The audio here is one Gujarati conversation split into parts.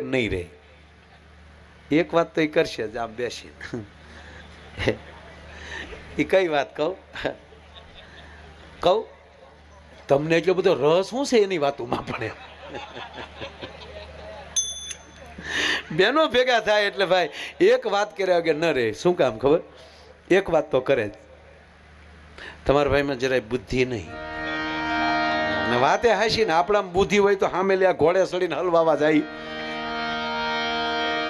નહીં રહે એક વાત તો એ કરશે જ, આમ બેસીને. એ કઈ વાત કહું? કહું? તમને એટલો બધો રસ શું છે એની વાતોમાં પણ એમ? બેનો ભેગા થાય એટલે ભાઈ, એક વાત કર્યા વગર ન રહે. શું કામ ખબર? એક વાત તો કરે જ. તમારા ભાઈમાં જરાય બુદ્ધિ નહીં. વાતે હાશી ને આપણામાં બુદ્ધિ હોય તો સામે લે ઘોડે સડીને હલવાવા જાય.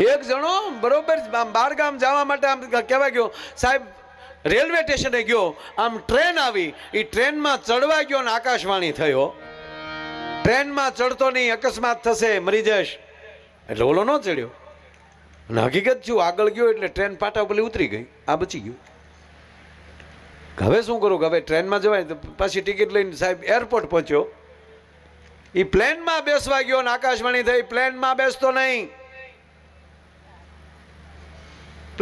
એક જણો બરોબર બાર ગામ જવા માટે આમ કહેવાય ગયો, સાહેબ, રેલવે સ્ટેશને ગયો, આમ ટ્રેન આવી એ ટ્રેનમાં ચડવા ગયો ને આકાશવાણી થયો. ટ્રેનમાં ચડતો નહીં, અકસ્માત થશે, મરી જશ એટલે ઓલો ન ચડ્યો. અને હકીકત છું આગળ ગયો એટલે ટ્રેન પાટા ઉપર ઉતરી ગઈ, આ બચી ગયું. હવે શું કરું, કે હવે ટ્રેનમાં જવાય તો પાછી ટિકિટ લઈને સાહેબ એરપોર્ટ પહોંચ્યો. એ પ્લેનમાં બેસવા ગયો ને આકાશવાણી થઈ, પ્લેનમાં બેસતો નહીં.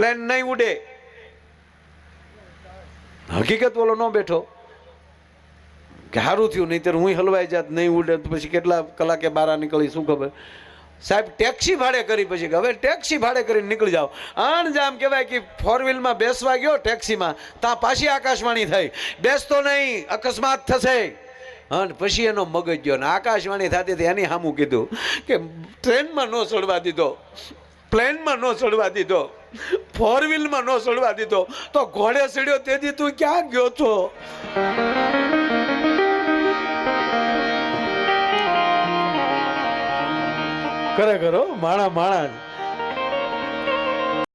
પ્લેન નહીં ઉડે. હકીકત બોલો ન બેઠો. કે સારું થયું, નહીં હું હલવાઈ જાત, નહીં ઉડે પછી કેટલા કલાકે બારા નીકળી, શું ખબર? સાહેબ ટેક્સી ભાડે કરી પછી હવે ટેક્સી ભાડે કરીને નીકળી જાઓ. આણ જામ કહેવાય કે ફોર વ્હીલમાં બેસવા ગયો ટેક્સીમાં ત્યાં પાછી આકાશવાણી થઈ. બેસતો નહીં, અકસ્માત થશે. અને પછી એનો મગજ ગયો, ને આકાશવાણી થતી હતી, એની સામું કીધું કે ટ્રેનમાં ન ચડવા દીધો. પ્લેનમાં ન ચડવા દીધો. ફોર વ્હીલમાં ન ચડવા દીધો તો ઘોડે ચડ્યો, તેથી તું ક્યાં ગયો છો ખરેખર માણા માણા.